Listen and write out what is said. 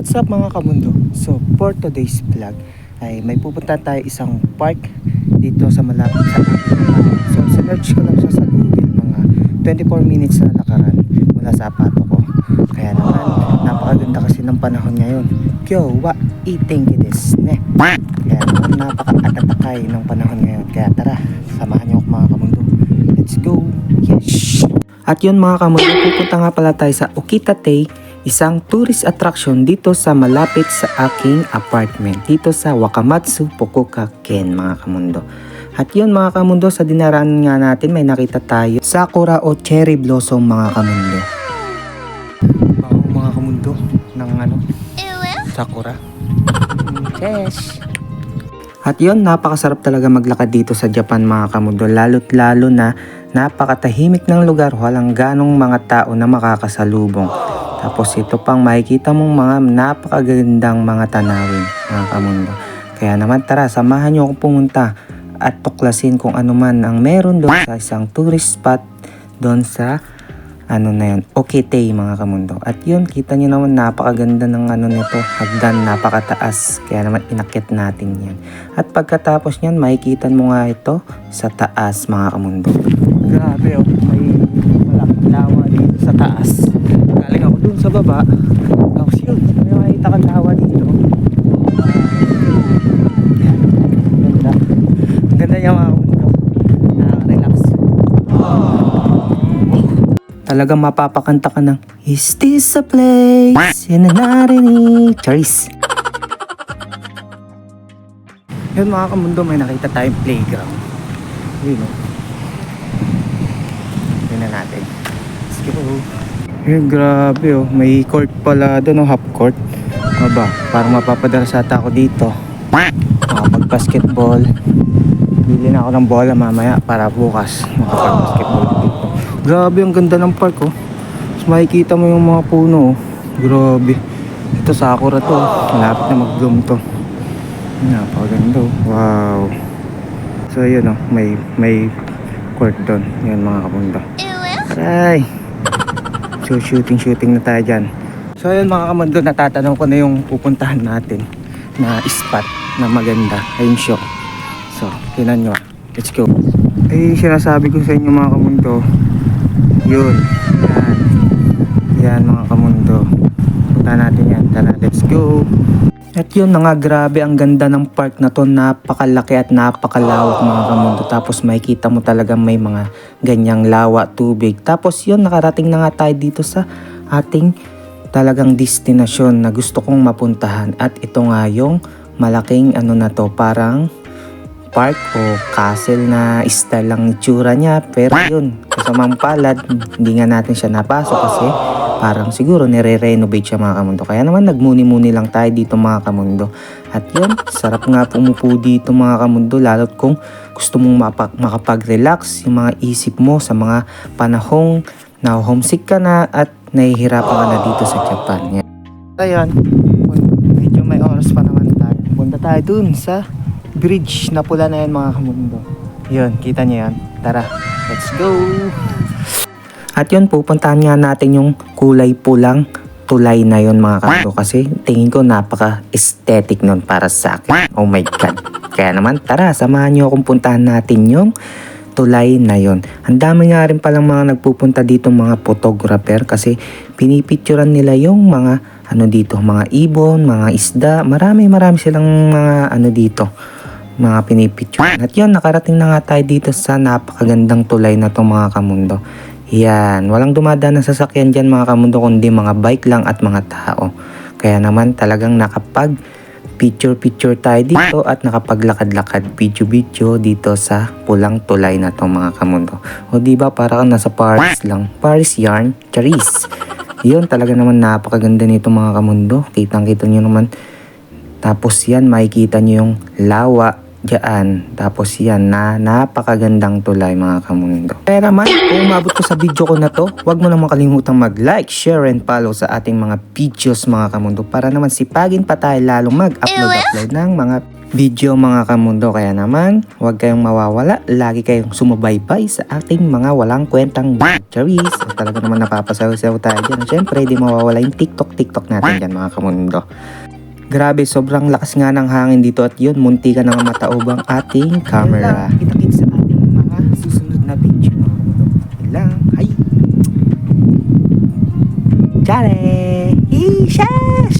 What's up mga kamundo? So for today's vlog ay may pupunta tayo isang park dito sa malapit sa. So sinerch ko lang siya sa Google mga 24 minutes na lakaran mula sa apato ko. Kaya naman napakaganda kasi ng panahon ngayon. Kyo wa eating this ne. Kaya naman napaka-atatakay ng panahon ngayon. Kaya tara, samahan niyo ako mga kamundo. Let's go! Yes! At yun mga kamundo, pupunta nga pala tayo sa Okitate, isang tourist attraction dito sa malapit sa aking apartment. Dito sa Wakamatsu, Fukuoka, Ken mga kamundo. At yun mga kamundo, sa dinaraan nga natin may nakita tayo sakura o cherry blossom mga kamundo. Bago mga kamundo ng ano, sakura. Yes! At yun, napakasarap talaga maglakad dito sa Japan mga kamundo. Lalo't lalo na napakatahimik ng lugar. Walang ganong mga tao na makakasalubong. Tapos ito pang makikita mong mga napakagandang mga tanawin mga kamundo. Kaya naman tara, samahan nyo akong pumunta at tuklasin kung ano man ang meron doon sa isang tourist spot doon sa ano na yun, Okitay mga kamundo. At yun, kita nyo naman napakaganda ng ano nito, hagdan, napakataas. Kaya naman inakyat natin yan. At pagkatapos nyan, makikita mo nga ito sa taas mga kamundo. Grabe oh, may malaking lawa dito sa taas. Galing ako dun sa baba. Tapos yun, may makikita kang lawa dito. Yan, ganda. Ang ganda niya mga kamundo. Nakaka-relax. Talagang mapapakanta ka ng Is this a place in narinig? Charis. Yun mga kamundo, may nakita tayong playground. Yun o. Yun na natin. Let's go. Yun, grabe oh. May court pala doon, oh, half court. Aba, parang mapapadala ako dito. Makapag-basketball. Bili na ako ng bola mamaya para bukas makapag-basketball. Grabe, ang ganda ng park oh. Mas makikita mo yung mga puno oh. Grabe. Ito sakura to. oh. Malapit na mag-bloom to. Napakaganda oh. Wow. So yun oh, may may court doon. Yan mga kabunda. Aray. So shooting shooting na tayo dyan. So yun mga kamundo, natatanong ko na yung pupuntahan natin na spot na maganda. Ayun siya. So, tinan nyo. Let's go. Eh, sinasabi ko sa inyo mga kamundo, yun. Yan. Yan mga kamundo. Punta natin yan. Tara, let's go. At yun na nga, grabe ang ganda ng park na to. Napakalaki at napakalawak mga kamundo. Tapos makikita mo talaga may mga ganyang lawa, tubig. Tapos yun, nakarating na nga tayo dito sa ating talagang destinasyon na gusto kong mapuntahan. At ito nga yung malaking ano na to, parang park o castle na style lang itsura niya. Pero yun, kasamang palad, hindi nga natin siya napasok kasi parang siguro nire-renovate siya mga kamundo. Kaya naman nagmuni-muni lang tayo dito mga kamundo. At yun, sarap nga pumupo dito mga kamundo lalo't kung gusto mong makapag-relax yung mga isip mo sa mga panahong na homesick ka na at nahihirapan ka na dito sa Japan. Yan. Ayun, medyo may oras pa naman tayo. Punta tayo dun sa bridge na pula na yan mga kamundo. Yun, kita niyo yan. Tara, let's go! At yun, pupuntahan nga natin yung kulay pulang tulay na yun mga kamundo kasi tingin ko napaka-aesthetic nun para sa akin. Oh my God. Kaya naman, tara, samahan niyo akong puntahan natin yung tulay na yon. Ang dami nga rin palang mga nagpupunta dito mga photographer kasi pinipicturan nila yung mga ano dito, mga ibon, mga isda, marami marami silang mga ano dito, mga pinipicture. At yun, nakarating na nga tayo dito sa napakagandang tulay na to mga kamundo. Yan, walang dumadaan ng sasakyan dyan mga kamundo kundi mga bike lang at mga tao. Kaya naman talagang nakapag picture-picture tayo dito at nakapaglakad-lakad video-video dito sa pulang tulay na to mga kamundo. O di ba para kang nasa Paris lang. Paris yarn, charis. Yun talaga naman napakaganda nito mga kamundo. Kitang-kita nyo naman. Tapos yan makikita nyo yung lawa dyan. Tapos yan na napakagandang tulay mga kamundo. Kaya naman kung umabot ko sa video ko na to, huwag mo naman kalimutang mag-like, share, and follow sa ating mga videos mga kamundo para naman sipagin pa tayo lalong mag-upload-upload ng mga video mga kamundo. Kaya naman, huwag kayong mawawala. Lagi kayong sumabaybay sa ating mga walang kwentang charis. At talaga naman napapasaw-saw tayo dyan. Siyempre, di mawawala yung TikTok-TikTok natin dyan mga kamundo. Grabe, sobrang lakas nga ng hangin dito at yun, munti ka nang mataob ating camera. Kita-kits sa ating mga susunod na video lang. Hi! Chale! Ishes!